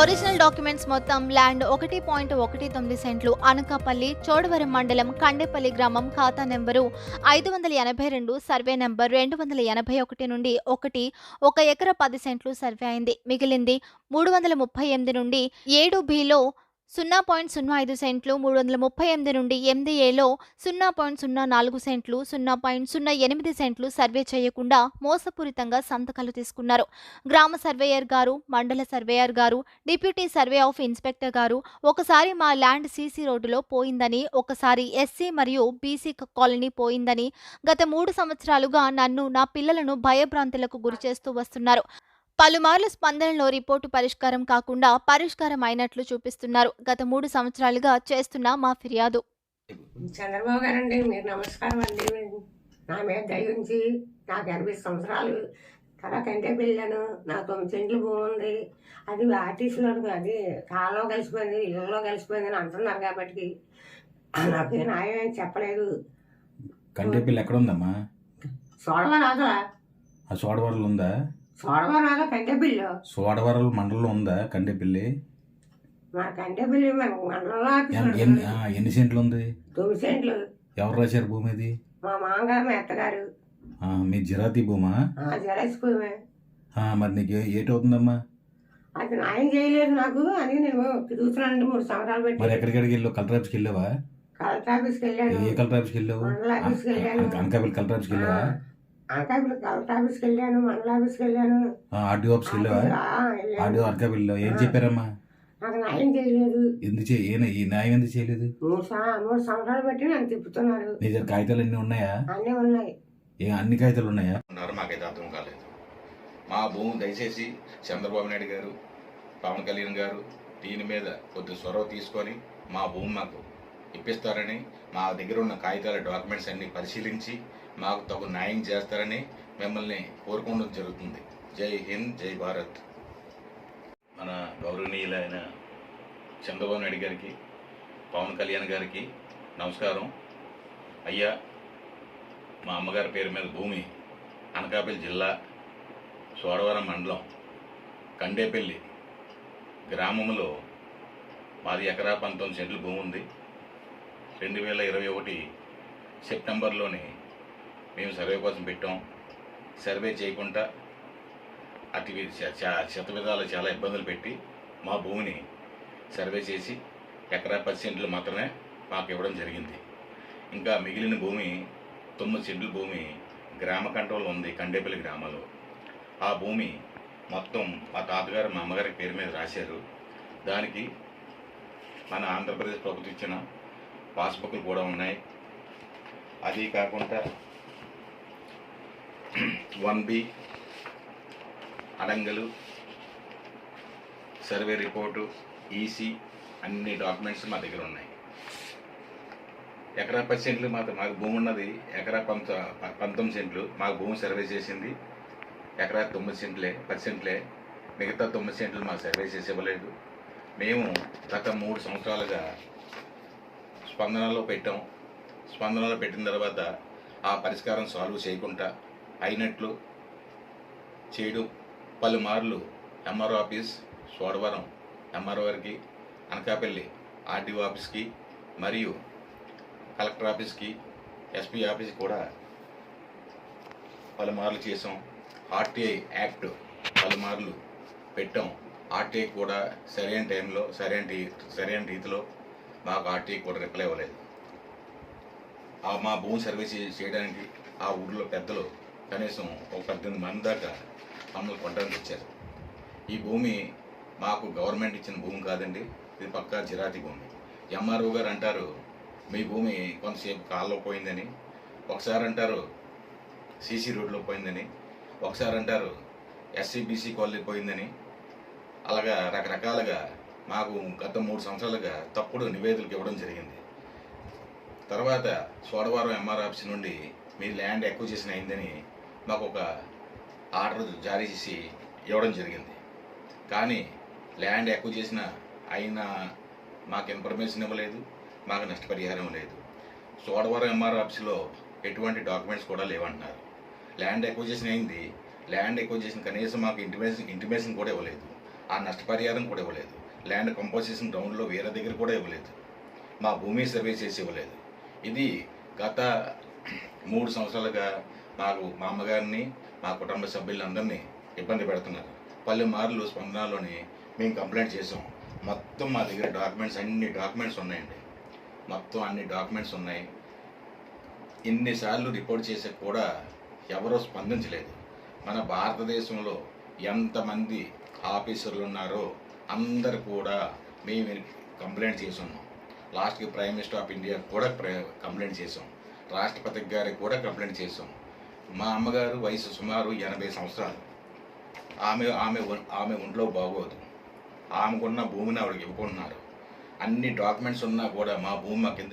Original documents మొత్తం land ఒకటి point ఒకటి తొమ్మిది సెంట్లు అనకాపల్లి చోడవరం మండలం కండేపల్లి గ్రామం ఖాతా నెంబరు ఐదు వందల ఎనభై రెండు సర్వే నెంబర్ రెండు వందల ఎనభై ఒకటి నుండి ఒకటి ఒక ఎకర పది సెంట్లు సర్వే అయింది. మిగిలింది మూడు వందల ముప్పై ఎనిమిది నుండి ఏడు బిలో సున్నా పాయింట్ సున్నా ఐదు సెంట్లు మూడు వందల ముప్పై ఎనిమిది నుండి ఎనిమిది ఏలో సున్నా పాయింట్ సున్నా నాలుగు సెంట్లు సున్నా పాయింట్ సున్నా ఎనిమిది సెంట్లు సర్వే చేయకుండా మోసపూరితంగా సంతకాలు తీసుకున్నారు. గ్రామ సర్వేయర్ గారు మండల సర్వేయర్ గారు డిప్యూటీ సర్వే ఆఫ్ ఇన్స్పెక్టర్ గారు ఒకసారి మా ల్యాండ్ సీసీ రోడ్డులో పోయిందని ఒకసారి ఎస్సీ మరియు బీసీ కాలనీ పోయిందని గత మూడు సంవత్సరాలుగా నన్ను నా పిల్లలను భయభ్రాంతులకు గురి చేస్తూ వస్తున్నారు. పలుమార్లు స్పందనలో రిపోర్టు పరిష్కారం కాకుండా పరిష్కారం అయినట్లు చూపిస్తున్నారు. గత మూడు సంవత్సరాలుగా చేస్తున్న మా ఫిర్యాదు. చంద్రబాబు గారండి మీరు నమస్కారం అండి. నా మీద దయ ఉంచి నాకు ఎనభై సంవత్సరాలు తర్వాత కంటే పిల్లను నాకు తొమ్మిది సెంట్లు భూమి ఉంది. అది ఆర్టీసీలో అది కాల్లో కలిసిపోయింది ఇళ్ళలో కలిసిపోయింది అని అంటున్నారు కాబట్టి నాకు న్యాయం చెప్పలేదు. కండేపల్లి ఎక్కడ ఉందమ్మా? సోడవరాజా ఆ సోడవరలు ఉందా? సోడవరాజా కంటే పిల్లు సోడవరలు మండలంలో ఉందా కండేపల్లి మా కంటే పిల్లి మన మండలంలో ఎన్- ఆఫీసులో ఎన్ని. ఆ, ఎన్ని సెంట్లు ఉంది? తొమ్మిది సెంట్లు. ఎవరు రాశారు భూమి ఇది మా మామగారు మా అత్తగారు. ఆ, మీ జిరాతీ భూమా? ఆ, మరి నీకు ఏ- ఏటి అవుతుందమ్మా? అది న్యాయం చేయలేదు నాకు అని నేను తిరుగుతున్నానండి మూడు సంవత్సరాలు మరి పెట్టి ఎక్కడికి వెళ్ళావు? కలెక్టర్ ఆఫీస్కి వెళ్ళావా? కలెక్టర్ ఆఫీస్కి వెళ్ళాను. ఏ కలెక్టర్ ఆఫీస్కి వెళ్ళావు? మండల ఆఫీస్కి వెళ్ళాను. అనకాపల్లి కలెక్టర్ ఆఫీస్కి వెళ్ళావా? ఆఫీస్కి వెళ్ళాను మండల ఆఫీస్కి వెళ్ళాను. ఆర్డీఓ ఆఫీస్కి వెళ్ళావా? ఆ, వెళ్ళాను. ఆర్డీఓ అనకాపల్లి వెళ్ళావు ఏం చెప్పారమ్మా? నాకు న్యాయం చేయలేదు. ఎందుకు చే ఏ ఈ న్యాయం ఎందుకు చేయలేదు? మూడు సం- మూడు సంవత్సరాలు పెట్టి నన్ను తిప్పుతున్నారు. నీ దగ్గర కాగితాలు అన్నీ ఉన్నాయా? అన్నీ ఉన్నాయి. ఏ అన్ని కాగితాలు ఉన్నాయా? ఉన్నారు మాకైతే అర్థం కాలేదు. మా భూమి దయచేసి చంద్రబాబు నాయుడు గారు పవన్ కళ్యాణ్ గారు దీని మీద కొద్ది చొరవ తీసుకొని మా భూమి మాకు ఇప్పిస్తారని మా దగ్గర ఉన్న కాగితాల డాక్యుమెంట్స్ అన్ని పరిశీలించి మాకు తగు న్యాయం చేస్తారని మిమ్మల్ని కోరుకోవడం జరుగుతుంది. జై హింద్ జై భారత్. మన గౌరవనీయులైన చంద్రబాబు నాయుడు గారికి పవన్ కళ్యాణ్ గారికి నమస్కారం. అయ్యా మా అమ్మగారి పేరు మీద భూమి అనకాపల్లి జిల్లా సోడవరం మండలం కండేపల్లి గ్రామంలో మాది ఎకరా పంతొమ్మిది సెంట్లు భూమి ఉంది. రెండు వేల ఇరవై ఒకటి సెప్టెంబర్లోని మేము సర్వే కోసం పెట్టాం. సర్వే చేయకుండా అతి శ- శత విధాలు చాలా ఇబ్బందులు పెట్టి మా భూమిని సర్వే చేసి ఎకరా పది సెంట్లు మాత్రమే మాకు ఇవ్వడం జరిగింది. ఇంకా మిగిలిన భూమి తొమ్మిది సెంట్ల భూమి గ్రామ కంట్రోల్ ఉంది కండేపల్లి గ్రామంలో. ఆ భూమి మొత్తం మా తాతగారు మా అమ్మగారి పేరు మీద రాశారు. దానికి మన ఆంధ్రప్రదేశ్ ప్రభుత్వం ఇచ్చిన పాస్బుక్లు కూడా ఉన్నాయి. అది కాకుండా వన్ బి అడంగలు సర్వే రిపోర్టు ఈసీ అన్ని డాక్యుమెంట్స్ మా దగ్గర ఉన్నాయి. ఎకరా పది సెంట్లు మాత్రం మాకు భూమి ఉన్నది ఎకరా పంత పంతొమ్మిది సెంట్లు మాకు భూమి సర్వే చేసింది ఎకరా తొమ్మిది సెంట్లే పది సెంట్లే మిగతా తొమ్మిది సెంట్లు మాకు సర్వే చేసి ఇవ్వలేదు. మేము గత మూడు సంవత్సరాలుగా స్పందనలో పెట్టాం. స్పందనలో పెట్టిన తర్వాత ఆ పరిష్కారం సాల్వ్ చేయకుండా అయినట్లు చేయడం పలుమార్లు ఎంఆర్ఓ ఆఫీస్ సోడవరం ఎంఆర్ఓ గారికి అనకాపల్లి ఆర్డీఓ ఆఫీస్కి మరియు కలెక్టర్ ఆఫీస్కి ఎస్పీ ఆఫీస్కి కూడా పలుమార్లు చేసాం ఆర్టీఐ యాక్ట్ పలుమార్లు పెట్టాం. ఆర్టీఐ కూడా సరైన టైంలో సరైన సరైన రీతిలో మాకు ఆర్టీఐ కూడా రిప్లై ఇవ్వలేదు. మా భూమి సర్వీస్ చేయడానికి ఆ ఊళ్ళో పెద్దలు కనీసం ఒక పద్దెనిమిది మంది దాకా మమ్మల్ని కొట్టడానికి వచ్చారు. ఈ భూమి మాకు గవర్నమెంట్ ఇచ్చిన భూమి కాదండి ఇది పక్కా జిరాతి భూమి. ఎంఆర్ఓ గారు అంటారు మీ భూమి కొంతసేపు కాల్లో పోయిందని. ఒకసారి అంటారు సీసీ రోడ్లో పోయిందని. ఒకసారి అంటారు ఎస్సీబీసీ కాలనీ పోయిందని. అలాగా రకరకాలుగా మాకు గత మూడు సంవత్సరాలుగా తప్పుడు నివేదికలు ఇవ్వడం జరిగింది. తర్వాత సోడవరం ఎంఆర్ ఆఫీస్ నుండి మీ ల్యాండ్ ఎక్విజిషన్ అయిందని మాకు ఒక ఆర్డర్ జారీ చేసి ఇవ్వడం జరిగింది. కానీ ల్యాండ్ ఎక్కువ చేసిన అయినా మాకు ఇన్ఫర్మేషన్ ఇవ్వలేదు మాకు నష్టపరిహారం లేదు సోడవరం ఎంఆర్ ఆఫీస్లో ఎటువంటి డాక్యుమెంట్స్ కూడా లేవంటున్నారు. ల్యాండ్ ఎక్విజేషన్ అయింది ల్యాండ్ ఎక్విజేషన్ కనీసం మాకు ఇంటిమేషన్ ఇంటిమేషన్ కూడా ఇవ్వలేదు. ఆ నష్టపరిహారం కూడా ఇవ్వలేదు. ల్యాండ్ కంపోజిషన్ గ్రౌండ్లో వేరే దగ్గర కూడా ఇవ్వలేదు. మా భూమి సర్వే చేసి ఇవ్వలేదు. ఇది గత మూడు సంవత్సరాలుగా మాకు మా అమ్మగారిని మా కుటుంబ సభ్యులందరినీ ఇబ్బంది పెడుతున్నారు. పలుమార్లు స్పందనలోని మేము కంప్లైంట్ చేసాం మొత్తం మా దగ్గర డాక్యుమెంట్స్ అన్ని డాక్యుమెంట్స్ ఉన్నాయండి. మొత్తం అన్ని డాక్యుమెంట్స్ ఉన్నాయి. ఇన్నిసార్లు రిపోర్ట్ చేసే కూడా ఎవరూ స్పందించలేదు. మన భారతదేశంలో ఎంతమంది ఆఫీసర్లు ఉన్నారో అందరు కూడా మేము కంప్లైంట్ చేస్తున్నాం లాస్ట్కి ప్రైమ్ మినిస్టర్ ఆఫ్ ఇండియా కూడా ప్ర- కంప్లైంట్ చేసాం రాష్ట్రపతి గారికి కూడా కంప్లైంట్ చేసాం మా అమ్మగారు వయసు సుమారు ఎనభై సంవత్సరాలు. ఆమె ఆమె ఆమె ఒంట్లో బాగోదు. ఆమెకున్న భూమిని ఆవిడకి ఇవ్వకున్నారు. అన్ని డాక్యుమెంట్స్ ఉన్నా కూడా మా భూమి మాకు